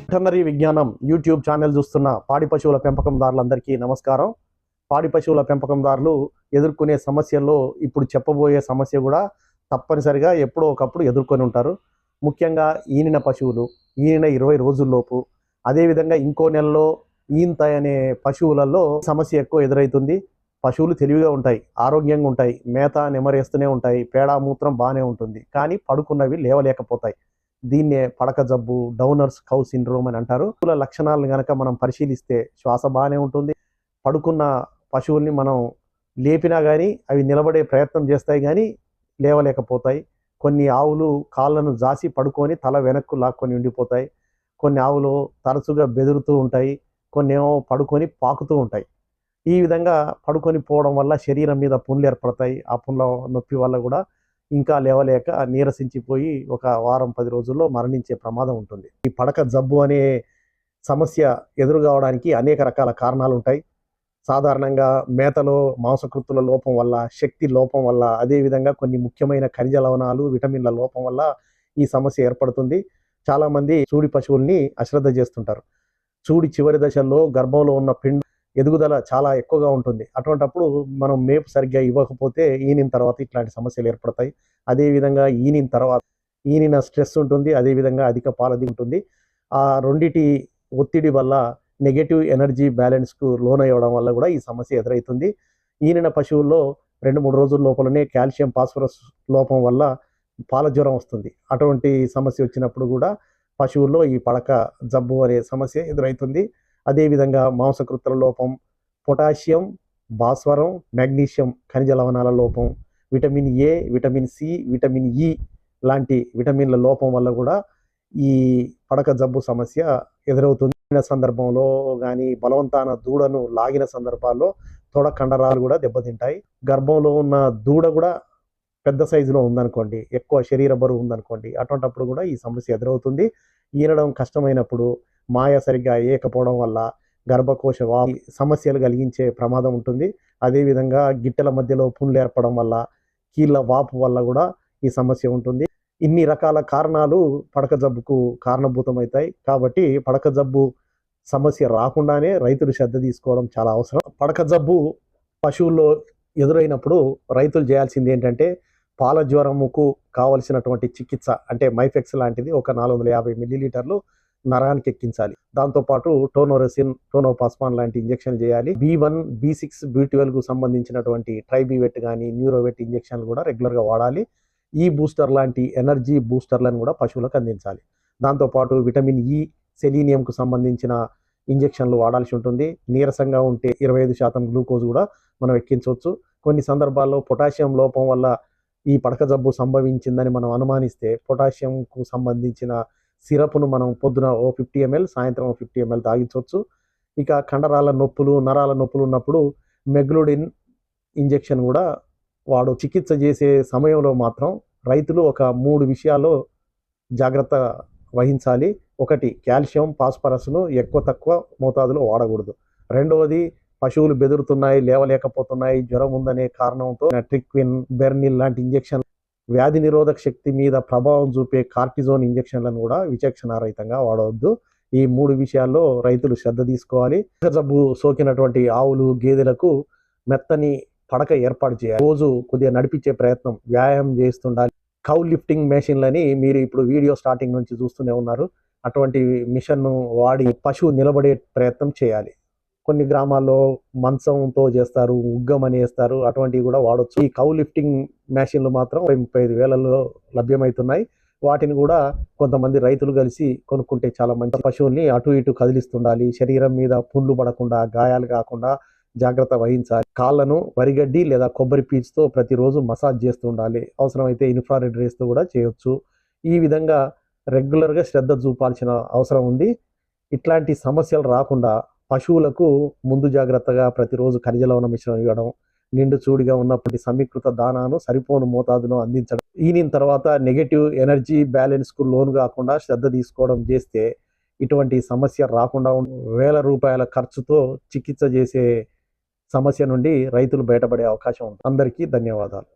Veterinary విజ్ఞానం YouTube channel చూస్తున్న పాడి పశువుల పెంపకందారులందరికీ నమస్కారం. పాడి పశువుల పెంపకందారులు ఎదుర్కొనే సమస్యల్లో ఇప్పుడు చెప్పబోయే సమస్య కూడా తప్పనిసరిగా ఎప్పుడో ఒకప్పుడు ఎదుర్కొని ఉంటారు. ముఖ్యంగా ఈనిన పశువులు ఈనిన ఇరవై రోజుల్లోపు. అదేవిధంగా ఇంకో నెలలో ఈంతాయి అనే పశువులలో సమస్య ఎక్కువ ఎదురవుతుంది పశువులు తెలివిగా ఉంటాయి ఆరోగ్యంగా ఉంటాయి మేత నెమరేస్తూనే ఉంటాయి పేడ మూత్రం బాగానే ఉంటుంది. కానీ పడుకున్నవి లేవలేకపోతాయి. దీన్నే పడక జబ్బు డౌనర్స్ కౌ సిండ్రోమ్ అని అంటారు. పశువుల లక్షణాలను కనుక మనం పరిశీలిస్తే శ్వాస బాగానే ఉంటుంది. పడుకున్న పశువుల్ని మనం లేపినా కానీ అవి నిలబడే ప్రయత్నం చేస్తాయి కానీ లేవలేకపోతాయి. కొన్ని ఆవులు కాళ్ళను జాసి పడుకొని తల వెనక్కు లాక్కొని ఉండిపోతాయి. కొన్ని ఆవులు తరచుగా బెదురుతూ ఉంటాయి. కొన్ని ఏమో పడుకొని పాకుతూ ఉంటాయి. ఈ విధంగా పడుకొని పోవడం వల్ల శరీరం మీద పుండ్లు ఏర్పడతాయి. ఆ పుండ్ల నొప్పి వల్ల కూడా ఇంకా లేవలేక నీరసించిపోయి ఒక వారం పది రోజుల్లో మరణించే ప్రమాదం ఉంటుంది. ఈ పడక జబ్బు అనే సమస్య ఎదురు కావడానికి అనేక రకాల కారణాలు ఉంటాయి సాధారణంగా మేతలో మాంసకృతుల లోపం వల్ల శక్తి లోపం వల్ల అదేవిధంగా కొన్ని ముఖ్యమైన ఖనిజ లవణాలు విటమిన్ల లోపం వల్ల ఈ సమస్య ఏర్పడుతుంది. చాలామంది చూడి పశువుల్ని అశ్రద్ధ చేస్తుంటారు. చూడి చివరి దశల్లో గర్భంలో ఉన్న పిండి ఎదుగుదల చాలా ఎక్కువగా ఉంటుంది. అటువంటప్పుడు మనం మేపు సరిగ్గా ఇవ్వకపోతే ఈనిన తర్వాత ఇట్లాంటి సమస్యలు ఏర్పడతాయి. అదేవిధంగా ఈనిన తర్వాత ఈనిన స్ట్రెస్ ఉంటుంది. అదేవిధంగా అధిక పాలది ఉంటుంది. ఆ రెండిటి ఒత్తిడి వల్ల నెగటివ్ ఎనర్జీ బ్యాలెన్స్కు లోన్ అయ్యడం వల్ల కూడా ఈ సమస్య ఎదురవుతుంది ఈనిన పశువుల్లో రెండు మూడు రోజుల లోపలనే కాల్షియం ఫాస్ఫరస్ లోపం వల్ల పాల జ్వరం వస్తుంది. అటువంటి సమస్య వచ్చినప్పుడు కూడా పశువుల్లో ఈ పడక జబ్బు అనే సమస్య ఎదురవుతుంది అదేవిధంగా మాంసకృతుల లోపం పొటాషియం భాస్వరం మెగ్నీషియం ఖనిజ లవణాల లోపం vitamin A vitamin C vitamin E లాంటి విటమిన్ల లోపం వల్ల కూడా ఈ పడక జబ్బు సమస్య ఎదురవుతుంది. సందర్భంలో కానీ బలవంతాన దూడను లాగిన సందర్భాల్లో తొడ కండరాలు కూడా దెబ్బతింటాయి. గర్భంలో ఉన్న దూడ కూడా పెద్ద సైజులో ఉందనుకోండి ఎక్కువ శరీర బరువు ఉందనుకోండి అటువంటప్పుడు కూడా ఈ సమస్య ఎదురవుతుంది. ఈనడం కష్టమైనప్పుడు మాయ సరిగ్గా వేయకపోవడం వల్ల గర్భకోశ వా సమస్యలు కలిగించే ప్రమాదం ఉంటుంది. అదేవిధంగా గిట్టెల మధ్యలో పుండ్లు ఏర్పడం వల్ల కీళ్ళ వాపు వల్ల కూడా ఈ సమస్య ఉంటుంది. ఇన్ని రకాల కారణాలు పడక జబ్బుకు కారణభూతమవుతాయి. కాబట్టి పడక జబ్బు సమస్య రాకుండానే రైతులు శ్రద్ధ తీసుకోవడం చాలా అవసరం. పడక జబ్బు పశువుల్లో ఎదురైనప్పుడు రైతులు చేయాల్సింది ఏంటంటే పాల జ్వరముకు కావలసినటువంటి చికిత్స అంటే మైఫెక్స్ లాంటిది ఒక నాలుగు వందల యాభై మిల్లీలీటర్లు నరానికి ఎక్కించాలి దాంతోపాటు టోనోరెసిన్ టోనోపాస్మాన్ లాంటి ఇంజెక్షన్ చేయాలి. B one B six B కు సంబంధించినటువంటి ట్రైబీవెట్ కానీ న్యూరోవెట్ ఇంజెక్షన్లు కూడా రెగ్యులర్గా వాడాలి. ఈ బూస్టర్ లాంటి ఎనర్జీ బూస్టర్లను కూడా పశువులకు అందించాలి. దాంతోపాటు విటమిన్ ఈ సెలీనియంకు సంబంధించిన ఇంజెక్షన్లు వాడాల్సి ఉంటుంది. నీరసంగా ఉంటే ఇరవై ఐదు శాతం గ్లూకోజ్ కూడా మనం ఎక్కించవచ్చు. కొన్ని సందర్భాల్లో పొటాషియం లోపం వల్ల ఈ పడక జబ్బు సంభవించిందని మనం అనుమానిస్తే పొటాషియంకు సంబంధించిన సిరప్ను మనం పొద్దున ఓ ఫిఫ్టీ ఎంఎల్ సాయంత్రం ఓ ఫిఫ్టీ ఎంఎల్ తాగించవచ్చు. ఇక కండరాల నొప్పులు నరాల నొప్పులు ఉన్నప్పుడు మెగ్లోడిన్ ఇంజెక్షన్ కూడా వాడు చికిత్స చేసే సమయంలో మాత్రం రైతులు ఒక మూడు విషయాల్లో జాగ్రత్త వహించాలి. ఒకటి కాల్షియం ఫాస్ఫరస్ను ఎక్కువ తక్కువ మోతాదులో వాడకూడదు. రెండవది పశువులు బెదురుతున్నాయి లేవలేకపోతున్నాయి జ్వరం ఉందనే కారణంతో ట్రిక్విన్ బెర్నిల్ లాంటి ఇంజెక్షన్ వ్యాధి నిరోధక శక్తి మీద ప్రభావం చూపే కార్టిజోన్ ఇంజెక్షన్లను కూడా విచక్షణారహితంగా వాడవద్దు. ఈ మూడు విషయాల్లో రైతులు శ్రద్ధ తీసుకోవాలి. జబ్బు సోకినటువంటి ఆవులు గేదెలకు మెత్తని పడక ఏర్పాటు చేయాలి. రోజు కొద్దిగా నడిపించే ప్రయత్నం వ్యాయామం చేస్తుండాలి. కౌ లిఫ్టింగ్ మెషిన్లని మీరు ఇప్పుడు వీడియో స్టార్టింగ్ నుంచి చూస్తూనే ఉన్నారు. అటువంటి మిషన్ను వాడి పశువు నిలబడే ప్రయత్నం చేయాలి. కొన్ని గ్రామాల్లో మంచంతో చేస్తారు ఉగ్గం అని వేస్తారు అటువంటివి కూడా వాడొచ్చు. ఈ కౌ లిఫ్టింగ్ మెషిన్లు మాత్రం ముప్పై ఐదు వేలలో లభ్యమవుతున్నాయి వాటిని కూడా కొంతమంది రైతులు కలిసి కొనుక్కుంటే చాలా మంచి పశువుల్ని అటు ఇటు కదిలిస్తుండాలి. శరీరం మీద పుండ్లు పడకుండా గాయాలు కాకుండా జాగ్రత్త వహించాలి. కాళ్ళను వరిగడ్డి లేదా కొబ్బరి పీచుతో ప్రతిరోజు మసాజ్ చేస్తూ ఉండాలి అవసరమైతే ఇన్ఫ్రారెడ్ రేస్తో కూడా చేయొచ్చు. ఈ విధంగా రెగ్యులర్గా శ్రద్ధ చూపాల్సిన అవసరం ఉంది. ఇట్లాంటి సమస్యలు రాకుండా పశువులకు ముందు జాగ్రత్తగా ప్రతిరోజు ఖనిజ లవణ మిశ్రమం ఇవ్వడం నిండు చూడిగా ఉన్నప్పటి సమీకృత దానాను సరిపోను మోతాదును అందించడం. ఈయన తర్వాత నెగటివ్ ఎనర్జీ బ్యాలెన్స్కు లోను కాకుండా శ్రద్ధ తీసుకోవడం చేస్తే ఇటువంటి సమస్య రాకుండా వేల రూపాయల ఖర్చుతో చికిత్స చేసే సమస్య నుండి రైతులు బయటపడే అవకాశం ఉంది. అందరికీ ధన్యవాదాలు.